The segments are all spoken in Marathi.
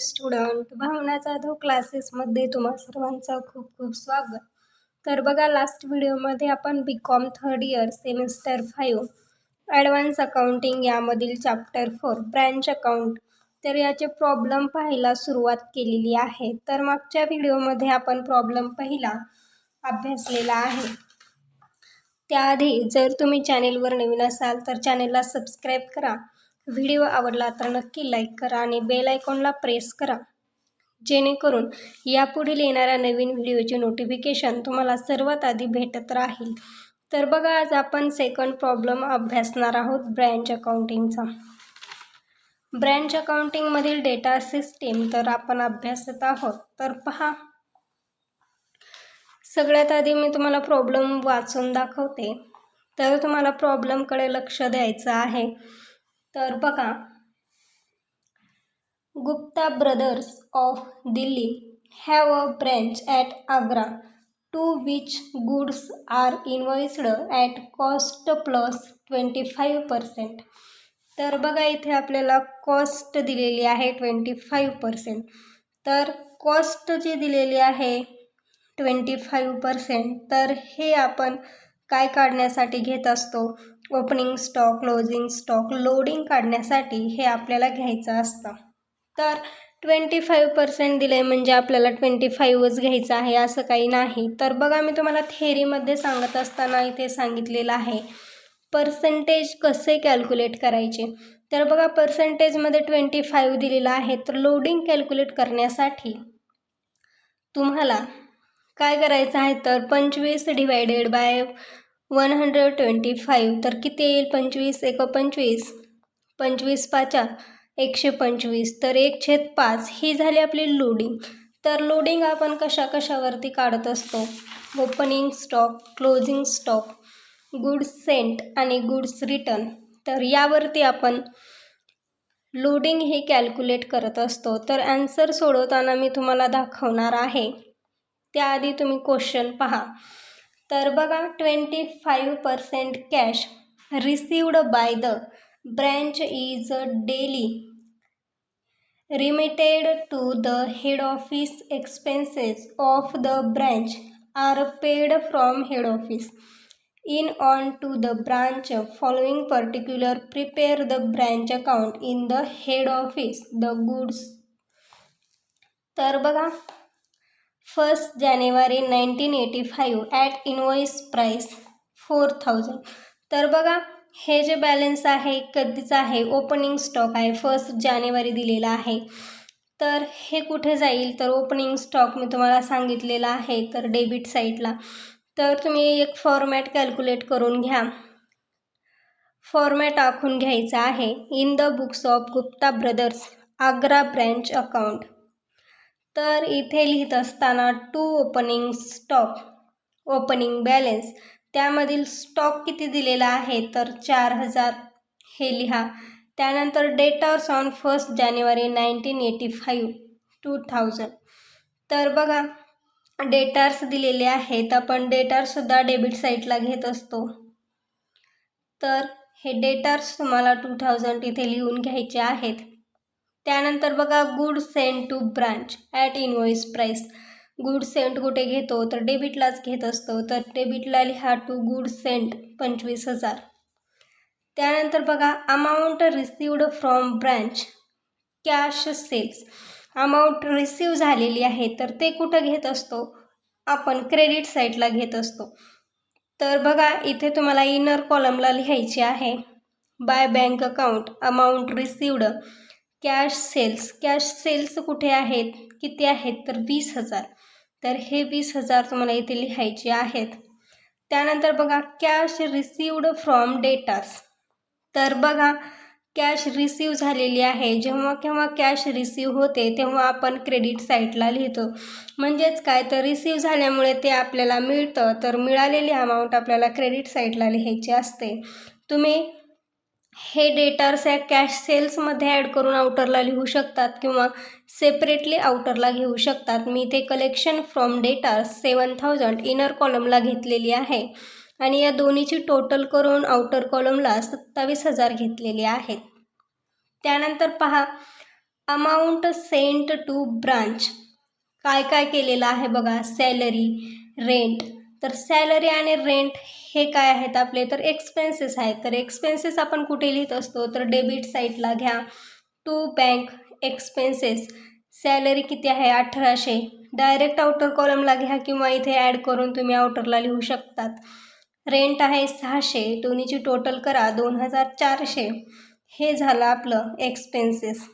स्टुडंट भावना जाधव क्लासेसमध्ये तुम्हा सर्वांचं खूप खूप स्वागत. तर बघा लास्ट व्हिडिओमध्ये आपण B com third year semester five advance accounting यामधील चॅप्टर फोर ब्रँच अकाउंट तर याचे प्रॉब्लेम पाहायला सुरुवात केलेली आहे. तर मागच्या व्हिडिओमध्ये आपण प्रॉब्लेम पहिला अभ्यासलेला आहे. त्याआधी जर तुम्ही चॅनेलवर नवीन असाल तर चॅनेलला सबस्क्राईब करा. व्हिडिओ आवडला तर नक्की लाईक करा आणि बेल आयकॉनला प्रेस करा. जेणेकरून यापुढील येणाऱ्या नवीन व्हिडिओचे नोटिफिकेशन तुम्हाला सर्वात आधी भेटत राहील. तर बघा आज आपण सेकंड प्रॉब्लेम अभ्यासणार आहोत ब्रँच अकाउंटिंगचा ब्रँच अकाउंटिंगमधील डेटा सिस्टीम तर आपण अभ्यासत आहोत. तर पहा. सगळ्यात आधी मी तुम्हाला प्रॉब्लेम वाचून दाखवते. तर तुम्हाला प्रॉब्लेमकडे लक्ष द्यायचं आहे. तर बघा. Gupta brothers of Delhi have a branch at Agra to which goods are invoiced at cost plus twenty five percent. तर बघा इथे आपल्याला कॉस्ट दिलेली आहे ट्वेंटी फाईव्ह पर्सेंट. तर कॉस्ट जी दिलेली आहे ट्वेंटी फाईव्ह पर्सेंट तर हे आपण काय काढण्यासाठी घेत असतो? Opening stock closing stock loading काढण्यासाठी हे आपल्याला घ्यायचं असतं. तर ट्वेंटी फाईव्ह पर्सेंट दिलं आहे म्हणजे आपल्याला ट्वेंटी फाईव्हच घ्यायचं आहे असं काही नाही. तर बघा मी तुम्हाला थेरीमध्ये सांगत असताना इथे सांगितलेलं आहे. पर्सेंटेज कसे कॅल्क्युलेट करायचे? तर बघा पर्सेंटेजमध्ये ट्वेंटी फाईव्ह दिलेलं आहे तर लोडिंग कॅल्क्युलेट करण्यासाठी तुम्हाला काय करायचं आहे? तर पंचवीस divided by one hundred twenty five तर किती येईल? पंचवीस एक पंचवीस पंचवीस पाचा एकशे पंचवीस तर एक छेद पाच. ही झाली आपली लोडिंग तर लोडिंग आपण कशा कशावरती काढत असतो? Opening stock closing stock goods sent आणि गुड्स रिटर्न तर यावरती आपण लोडिंग हे कॅल्क्युलेट करत असतो. तर ॲन्सर सोडवताना मी तुम्हाला दाखवणार आहे. त्याआधी तुम्ही क्वेश्चन पहा. तर बघा twenty five percent cash received by the branch is daily remitted to the head office expenses of the branch are paid from head office in on to the branch following particular prepare the branch account in the head office the goods तर बघा first January nineteen eighty five at invoice price four thousand तर बघा हे जे बॅलन्स आहे कधीचं आहे ओपनिंग स्टॉक आहे फर्स्ट जानेवारी दिलेला आहे. तर हे कुठे जाईल? तर ओपनिंग स्टॉक मी तुम्हाला सांगितलेला आहे तर डेबिट साईडला तर तुम्ही एक फॉर्मॅट कॅल्क्युलेट करून घ्या. फॉर्मॅट आखून घ्यायचा आहे in the books of Gupta brothers Agra branch account तर इथे लिहित असताना to opening stock opening balance त्यामधील स्टॉक किती दिलेला आहे? तर चार हजार. हे लिहा. त्यानंतर debtors on first January nineteen eighty five two thousand तर बघा डेटार्स दिलेले आहेत. आपण डेटार्ससुद्धा डेबिट साईटला घेत असतो. तर हे डेटार्स तुम्हाला टू थाउजंड इथे लिहून घ्यायचे आहेत. त्यानंतर बघा good sent to branch at invoice price good sent कुठे घेतो? तर डेबिटलाच घेत असतो. तर डेबिटला लिहा टू गुड सेंट पंचवीस हजार. त्यानंतर बघा amount received from branch cash sales amount receive झालेली आहे तर ते कुठं घेत असतो? आपण क्रेडिट साईटला घेत असतो. तर बघा इथे तुम्हाला इनर कॉलमला लिहायची आहे. By bank account amount received cash sales cash sales कुठे आहेत? किती आहेत? तर वीस हजार. तर हे वीस हजार तुम्हाला इथे लिहायचे आहेत. त्यानंतर बघा कॅश रिसिवड फ्रॉम डेटास तर बघा कॅश रिसीव झालेली आहे. जेव्हा केव्हा कॅश रिसीव होते तेव्हा आपण क्रेडिट साईटला लिहितो. म्हणजेच काय? तर रिसीव झाल्यामुळे ते आपल्याला मिळतं. तर मिळालेली अमाऊंट आपल्याला क्रेडिट साईटला लिहायची असते. तुम्ही हे डेटर्स या कॅश सेल्समध्ये ॲड करून आउटरला लिहू शकतात किंवा सेपरेटली आउटरला घेऊ शकतात. मी ते collection from debtors seven thousand inner कॉलमला घेतलेली आहे. आणि या दोन्हीची टोटल करून आउटर कॉलमला सत्तावीस हजार घेतलेले आहेत त्यानंतर पहा अमाऊंट सेंट टू ब्रांच काय काय केलेलं आहे बघा? सॅलरी रेंट तर सॅलरी आणि रेंट हे काय आहेत आपले? तर एक्सपेन्सेस आहेत. तर एक्सपेन्सेस आपण कुठे लिहित असतो? तर डेबिट साईटला घ्या. टू बँक एक्सपेन्सेस सॅलरी किती आहे? अठराशे. डायरेक्ट आउटर कॉलमला घ्या किंवा इथे ॲड करून तुम्ही आउटरला लिहू शकतात. रेंट आहे सहाशे. दोन्हीची टोटल करा. दोन हजार चारशे. हे झालं आपलं एक्सपेन्सेस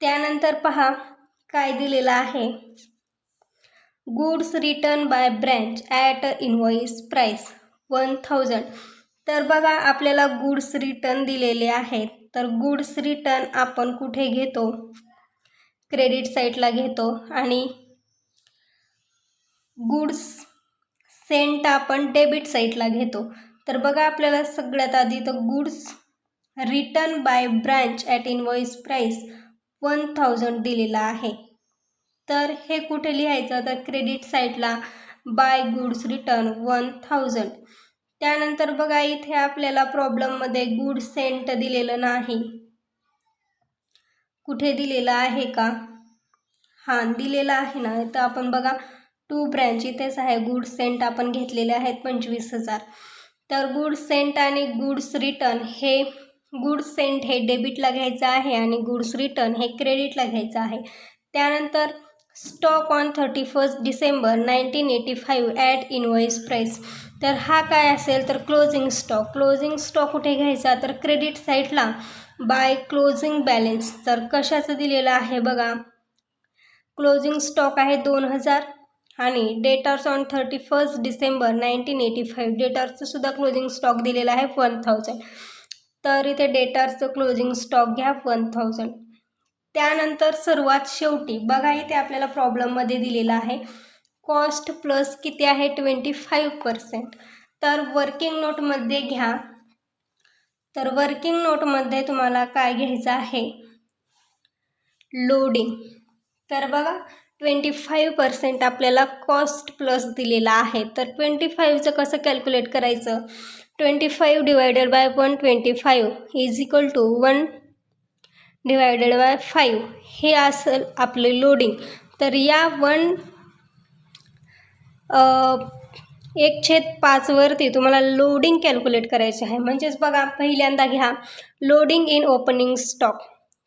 त्यानंतर पहा काय दिलेलं आहे? Goods return by branch at invoice price one thousand. तर बघा आपल्याला गुड्स रिटर्न दिलेले आहेत. तर गुड्स रिटर्न आपण कुठे घेतो? क्रेडिट साईटला घेतो. आणि गुड्स सेंट आपण डेबिट साईटला घेतो. तर बघा आपल्याला सगळ्यात आधी तर goods return by branch at invoice price one thousand दिलेला आहे. तर हे कुठे लिहायचं? तर क्रेडिट साईडला by goods return one thousand त्यानंतर बघा इथे आपल्याला प्रॉब्लेममध्ये गुड सेंट दिलेलं नाही. कुठे दिलेलं आहे का? हां दिलेलं आहे ना. तर आपण बघा टू ब्रँच इथेच आहे. गुड सेंट आपण घेतलेले आहेत पंचवीस हजार. तर गुड सेंट आणि गुड्स रिटर्न हे गुड्स सेंट हे डेबिटला घ्यायचं आहे आणि गुड्स रिटर्न हे क्रेडिटला घ्यायचं आहे. त्यानंतर stock on thirty first December nineteen eighty five at invoice price. तर हा काय असेल तर क्लोजिंग स्टॉक. क्लोजिंग स्टॉक कुठे घ्यायचा? तर क्रेडिट साईटला. By closing balance. तर कशाचं दिलेलं आहे बघा. क्लोजिंग स्टॉक आहे दोन हजार आणि debtors on thirty first December nineteen eighty five. डेटर्सचं सुद्धा क्लोजिंग स्टॉक दिलेला आहे वन थाउजंड. तर इथे डेटर्सचं क्लोजिंग स्टॉक घ्या वन थाउजंड. त्यानंतर सर्वात शेवटी बघा इथे आपल्याला प्रॉब्लेममध्ये दिलेला आहे. कॉस्ट प्लस किती आहे? ट्वेंटी फाईव्ह पर्सेंट तर वर्किंग नोटमध्ये घ्या. तर वर्किंग नोटमध्ये तुम्हाला काय घ्यायचं आहे? लोडिंग तर बघा ट्वेंटी फाईव्ह पर्सेंट आपल्याला कॉस्ट प्लस दिलेला आहे. तर ट्वेंटी फाईव्हचं कसं कॅल्क्युलेट करायचं? Twenty five divided by one twenty five is equal to one divided by five हे असेल आपले लोडिंग तर या वन एक छेद पाचवरती तुम्हाला लोडिंग कॅल्क्युलेट करायचे आहे. म्हणजेच बघा पहिल्यांदा घ्या. लोडिंग इन ओपनिंग स्टॉक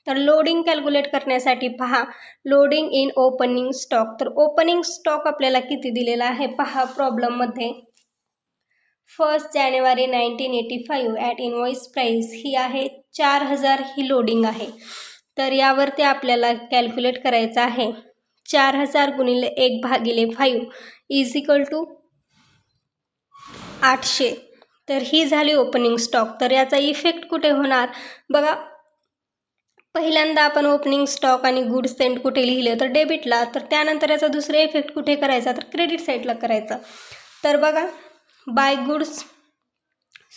तर लोडिंग कॅल्क्युलेट करण्यासाठी पहा. लोडिंग इन ओपनिंग स्टॉक तर ओपनिंग स्टॉक आपल्याला किती दिलेला आहे? पहा प्रॉब्लेममध्ये first January nineteen eighty five at invoice price ही आहे चार हजार ही लोडिंग आहे. तर यावरती आपल्याला कॅल्क्युलेट करायचं आहे. चार हजार गुणिले एक भागिले फाईव्ह इज इक्वल टू आठशे. तर ही झाली ओपनिंग स्टॉक तर याचा इफेक्ट कुठे होणार? बघा पहिल्यांदा आपण ओपनिंग स्टॉक आणि गुड सेंट कुठे लिहिलं तर डेबिटला तर त्यानंतर याचा दुसरा इफेक्ट कुठे करायचा? तर क्रेडिट साईडला करायचा. तर बघा by goods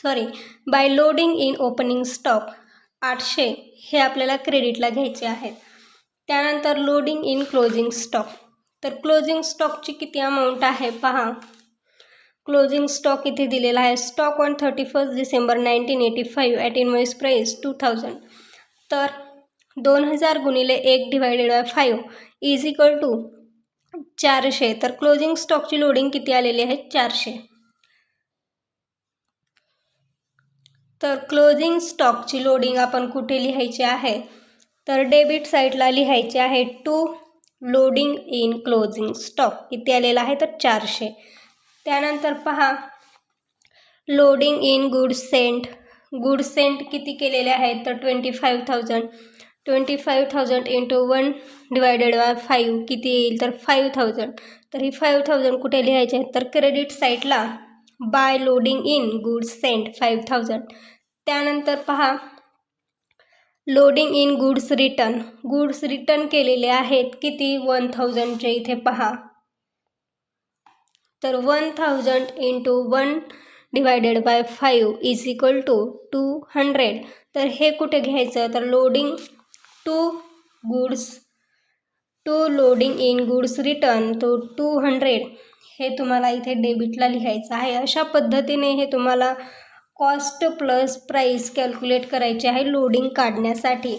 sorry by loading in opening stock आठशे हे आपल्याला क्रेडिटला घ्यायचे आहेत. त्यानंतर लोडिंग इन क्लोजिंग स्टॉक. तर क्लोजिंग स्टॉकची किती अमाऊंट आहे पहा. क्लोजिंग स्टॉक इथे दिलेला आहे. Stock on thirty first December nineteen eighty five at invoice price two thousand तर दोन हजार गुणिले एक divided by five is equal to चारशे. तर क्लोजिंग स्टॉकची लोडिंग किती आलेली आहे? चारशे. तर क्लोजिंग स्टॉकची लोडिंग आपण कुठे लिहायची आहे? तर डेबिट साईडला लिहायचे आहे to loading in closing stock किती आलेला आहे तर चारशे. त्यानंतर पहा loading in good sent good sent किती केलेले आहेत? तर twenty five thousand twenty five thousand into one divided by five किती येईल? तर फाईव्ह थाउजंड तर ही फाईव्ह थाउजंड कुठे लिहायचे आहेत? तर क्रेडिट साईटला by loading in goods sent five thousand त्यानंतर पहा loading in goods return goods return केलेले आहेत किती? वन थाउजंडचे इथे पहा. तर one thousand into one divided by five is equal to two hundred तर हे कुठे घ्यायचं? तर loading to goods to loading in goods return तो टू हंड्रेड हे तुम्हाला इथे डेबिटला लिहायचं आहे. अशा पद्धतीने हे तुम्हाला कॉस्ट प्लस प्राईस कॅल्क्युलेट करायची आहे लोडिंग काढण्यासाठी.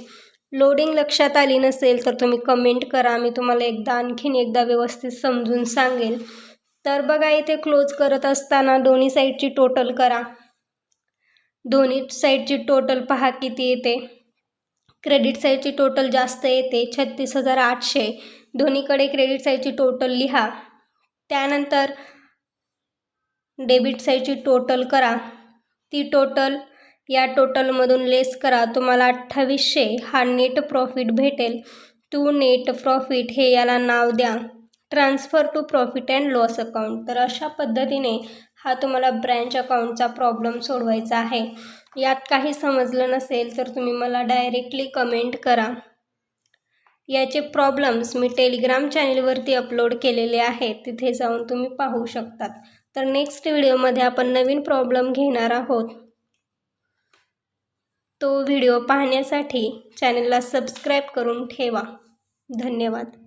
लोडिंग लक्षात आली नसेल तर तुम्ही कमेंट करा. मी तुम्हाला एकदा आणखीन एकदा व्यवस्थित समजून सांगेल. तर बघा इथे क्लोज करत असताना दोन्ही साईडची टोटल करा. दोन्ही साईडची टोटल पहा किती येते. क्रेडिट साईडची टोटल जास्त येते. छत्तीस हजार आठशे. दोन्हीकडे क्रेडिट साईडची टोटल लिहा. त्यानंतर डेबिट साईडची टोटल करा. ती टोटल या टोटलमधून लेस करा. तुम्हाला अठ्ठावीसशे हा नेट प्रॉफिट भेटेल. टू नेट प्रॉफिट हे याला नाव द्या. Transfer to profit and loss account तर अशा पद्धतीने हा तुम्हाला ब्रँच अकाउंटचा प्रॉब्लेम सोडवायचा आहे. यात काही समजलं नसेल तर तुम्ही मला डायरेक्टली कमेंट करा. याचे प्रॉब्लेम्स मी टेलिग्राम चॅनेलवरती अपलोड केलेले आहेत. तिथे जाऊन तुम्ही पाहू शकतात. तर नेक्स्ट व्हिडिओमध्ये आपण नवीन प्रॉब्लेम घेणार आहोत. तो व्हिडिओ पाहण्यासाठी चॅनलला सबस्क्राईब करून ठेवा. धन्यवाद.